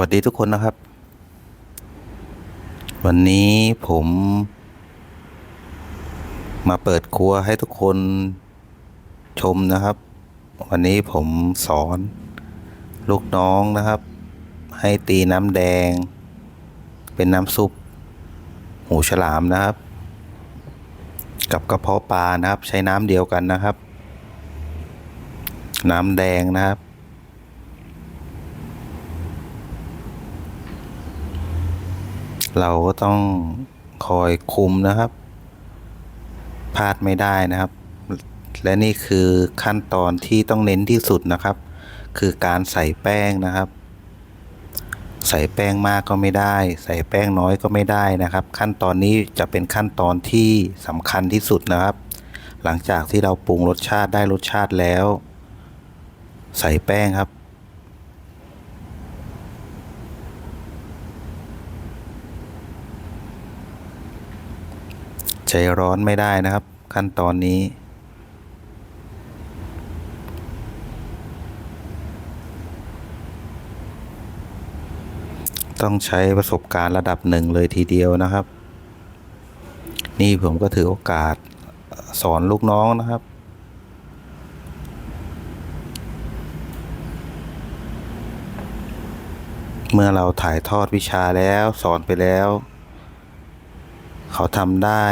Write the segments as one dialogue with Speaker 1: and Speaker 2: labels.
Speaker 1: วัสดีทุกคนนะครับ วันนี้ผม มาเปิดครัวให้ทุกคนชมนะครับ วันนี้ผมสอนลูกน้องนะครับ ให้ตีน้ำแดง เป็นน้ำซุป หูฉลามนะครับ กับกระเพาะปลานะครับ ใช้น้ำเดียวกันนะครับ น้ำแดงนะครับ เราก็ต้องคอยคุมนะครับพลาดไม่ได้นะครับ และนี่คือขั้นตอนที่ต้องเน้นที่สุดนะครับ คือการใส่แป้งนะครับ ใส่แป้งมากก็ไม่ได้ ใส่แป้งน้อยก็ไม่ได้นะครับ ขั้นตอนนี้จะเป็นขั้นตอนที่สำคัญที่สุดนะครับ หลังจากที่เราปรุงรสชาติได้รสชาติแล้ว ใส่แป้งครับ ใจร้อนไม่ได้นะครับ ขั้นตอนนี้ ต้องใช้ประสบการณ์ระดับหนึ่งเลยทีเดียวนะครับ นี่ผมก็ถือโอกาสสอนลูกน้องนะครับเมื่อเราถ่ายทอดวิชาแล้วสอนไปแล้ว เขาทำได้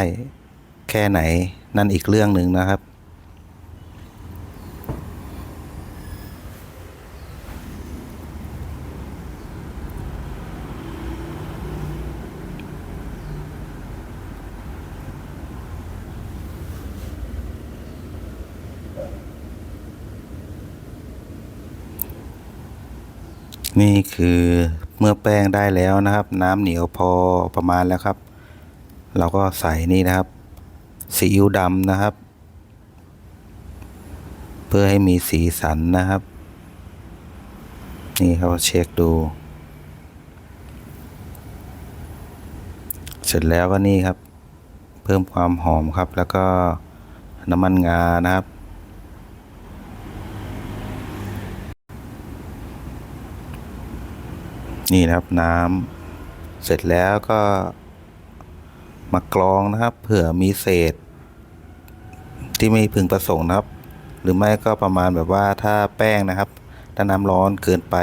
Speaker 1: แค่ไหนนั่นอีกเรื่องหนึ่งนะครับ นี่คือเมื่อแป้งได้แล้วนะครับ น้ำเหนียวพอประมาณแล้วครับ เราก็ใส่นี่นะครับซีอิ๊วดำนะครับ เพื่อให้มีสีสันนะครับ นี่เขาเช็คดู เสร็จแล้วก็นี่ครับ เพิ่มความหอมครับ แล้วก็น้ำมันงานะครับนี่นะครับน้ำเสร็จแล้วก็ มากรองนะครับ เผื่อมีเศษ ที่ไม่พึงประสงค์นะครับ หรือไม่ก็ประมาณแบบว่าถ้าแป้งนะครับ ถ้าน้ำร้อนเกินไป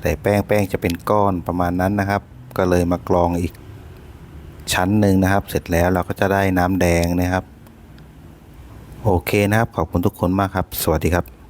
Speaker 1: แต่แป้งแป้งจะเป็นก้อนประมาณนั้นนะครับ ก็เลยมากรองอีกชั้นหนึ่งนะครับ เสร็จแล้วเราก็จะได้น้ำแดงนะครับ โอเคนะครับ ขอบคุณทุกคนมากครับ สวัสดีครับ